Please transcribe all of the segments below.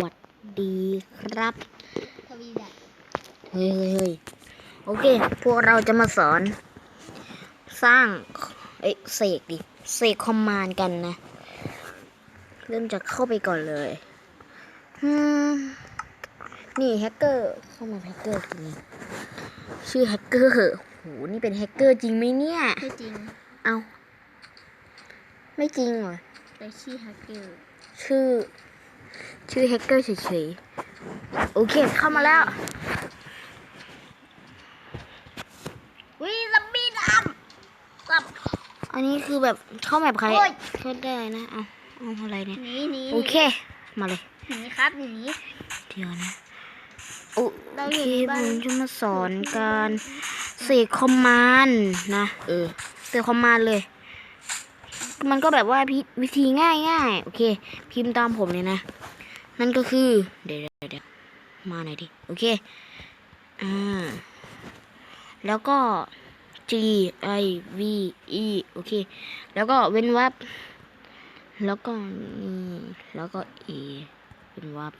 วัสดีครับทวีดัตเฮ้ยเฮ้ยเฮ้ยโอเค พวกเราจะมาสอน สร้าง เอ้ยเสกดิ เสกคอมมานด์กันนะ เริ่มจากเข้าไปก่อนเลยอืมนี่แฮกเกอร์ เข้ามาแฮกเกอร์ทีนี้ชื่อแฮกเกอร์โห นี่เป็นแฮกเกอร์จริงไหมเนี่ย ไม่จริง เอา ไม่จริงเหรอแต่ชื่อฮักเกอร์ ชื่อ ชื่อแฮกเกอร์เฉยๆ โอเค เข้ามาแล้ววิซัมบี้ดำกับ อันนี้คือแบบเข้าแบบใครโอ้ย เข้าได้นะเอาเอาอะไรเนี่ย หนีหนีโอเค มาเลย หนีครับหนี เดี๋ยวนะ โอเราเคอยู่ในผบ้าน มจะมาสอนการเสกคอมมานด์นะ เออเสกคอมมานด์เลย มันก็แบบว่าพิวิธีง่ายง่ายๆโอเค พิมพ์ตามผมเลยนะ นั่นก็คือ เดี๋ยวเดี๋ยวมาหน่อยดิ โอเค อ่า แล้วก็ G I V E โอเค แล้วก็เว้นวรรคแล้วก็นี่แล้วก็ A เว้นวรรค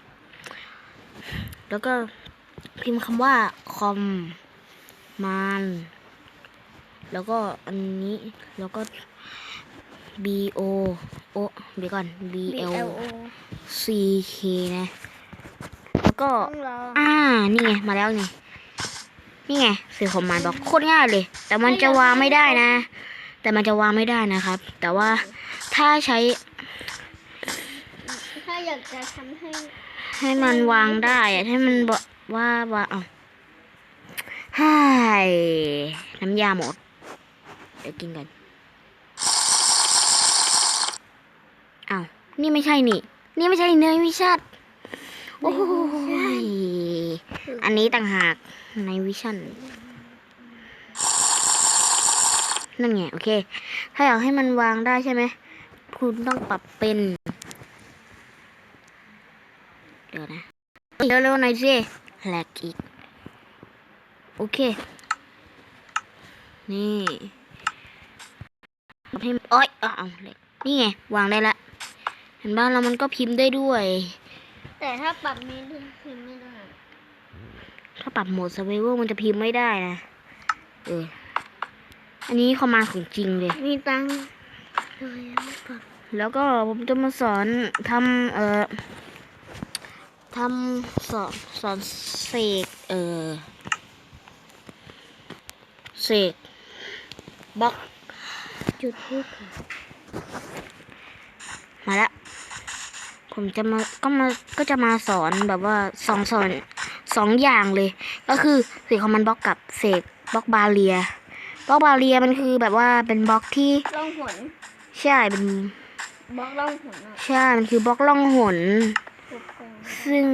แล้วก็พิมพ์คำว่าคอมมานแล้วก็อันนี้แล้วก็ B O O เดี๋ยวก่อน B บี L เอลโอ C K นะ แล้วก็ต้องรออ่า นี่ไง มาแล้วนี่นี่ไงสื่อคอมมานด์บอกโคตรง่ายเลย แต่มันจะวางไม่ได้นะ แต่มันจะวางไม่ได้นะครับ แต่ว่าถ้าใช้ ถ้าอยากจะทำให้ ให้มันวางได้อะให้มันบอกว่าว่าเอาให้น้ำยาหมด เดี๋ยวกินกันเอาว นี่ไม่ใช่นี่ นี่ไม่ใช่เนยวิชัดโอ้ยอันนี้ต่างหากในวิชั่นนั่นไงโอเค ถ้าอยากให้มันวางได้ใช่ไหมคุณต้องปรับเป็น เดี๋ยวนะเร็วๆหน่อยสิแหลกอีก โอเค นี่ปรับให้โอ๊ยอ้าวแหลกนี่ไง วางได้ละ เห็นบ้านเรามันก็พิมพ์ได้ด้วย แต่ถ้าปรับนี้พิมพ์ไม่ได้ ถ้าปรับโหมด s u r v i v a l มันจะพิมพ์ไม่ได้นะเอออันนี้คอมมานด์ของจริงเลย มีตังค์เลยไม่ปรับแล้วก็ผมจะมาสอนทำเอ่อทำสอนสอนเสกเอ่อเสกบล็อกจุดพูดค่ะมาแล้ว ผมจะมาก็มาก็จะมาสอนแบบว่าสองสอนสองอย่างเลย ก็คือเสกคอมมานด์บล็อกกับเสกบล็อกบาเรียบล็อกบาเรียมันคือแบบว่าเป็นบล็อกที่ล่องหนใช่เป็นบล็อกล่องหนอะใช่มันคือบล็อกล่องหนถูกต้องซึ่ง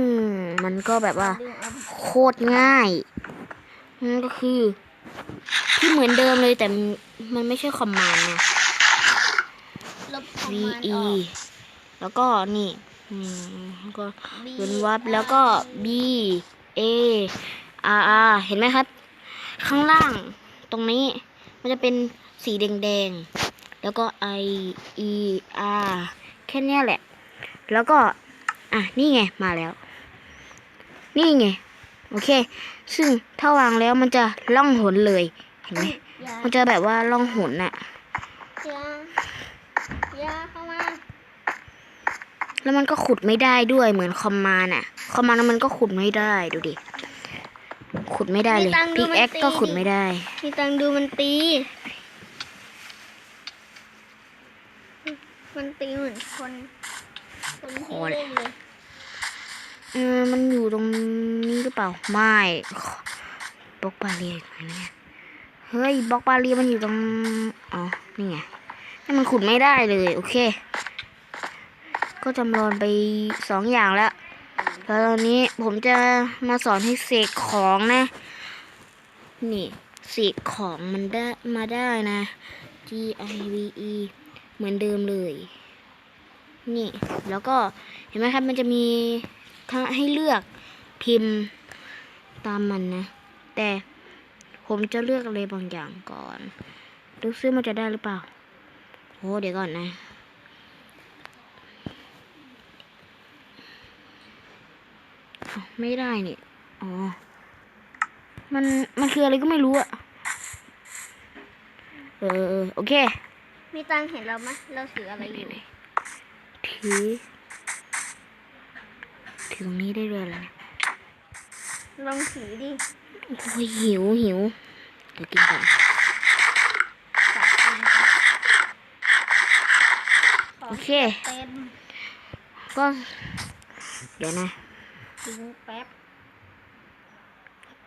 มันก็แบบว่าดึงเอาโคตรง่ายนั่นก็คือที่เหมือนเดิมเลยแต่มันมันไม่ใช่คอมมานด์นะล แล้วก็นี่อืมแล้วก็ B เว้นวรรคแล้วก็ B A R R เห็นไหมครับ ข้างล่างตรงนี้มันจะเป็นสีแดงๆ แล้วก็ I E R แค่เนี้ยแหละ แล้วก็ อะ นี่ไง มาแล้ว นี่ไง โอเค ซึ่งถ้าวางแล้วมันจะล่องหนเลย เห็นไหมยามันจะแบบว่าล่องหนอะ ยายาเข้ามา แล้วมันก็ขุดไม่ได้ด้วยเหมือนคอมมานด์อะคอมมานด์มันก็ขุดไม่ได้ดูดิ ขุดไม่ได้เลยพิกแอคก็ขุดไม่ได้ มีตังค์ดูมันตี มันตีเหมือนคนคนพที่อแล้ว เล่นเลยเออมันอยู่ตรงนี้หรือเปล่า ไม่บล็อกบาเรียอยู่ไหนเนี่ยเฮ้ยบล็อกบาเรียมันอยู่ตรงอ๋อนี่ไงนี่มันขุดไม่ได้เลย โอเค ก็จำลองไปสองอย่างแล้ว แล้วตอนนี้ผมจะมาสอนให้เสกของนะ นี่เสกของมันได้มาได้นะ G I V E เหมือนเดิมเลย นี่ แล้วก็เห็นไหมครับ มันจะมีทั้งให้เลือกพิมพ์ตามมันนะ แต่ผมจะเลือกอะไรบางอย่างก่อนดูซิมันจะได้หรือเปล่าโอ้เดี๋ยวก่อนนะ อ้าว ไม่ได้นี่อ๋อ มัน มันคืออะไรก็ไม่รู้อะเออเออโอเค มีตังค์เห็นเราไหมเราถืออะไรอยู่ ถือ ถือตรงนี้ได้ด้วยเหรอเนี่ยลองถือดิ โอ้ยหิวหิวเดี๋ยวกินก่อนจับกินครับขงโอเค เต็ม ก็ เดี๋ยวนะ ทิ้งแป๊บ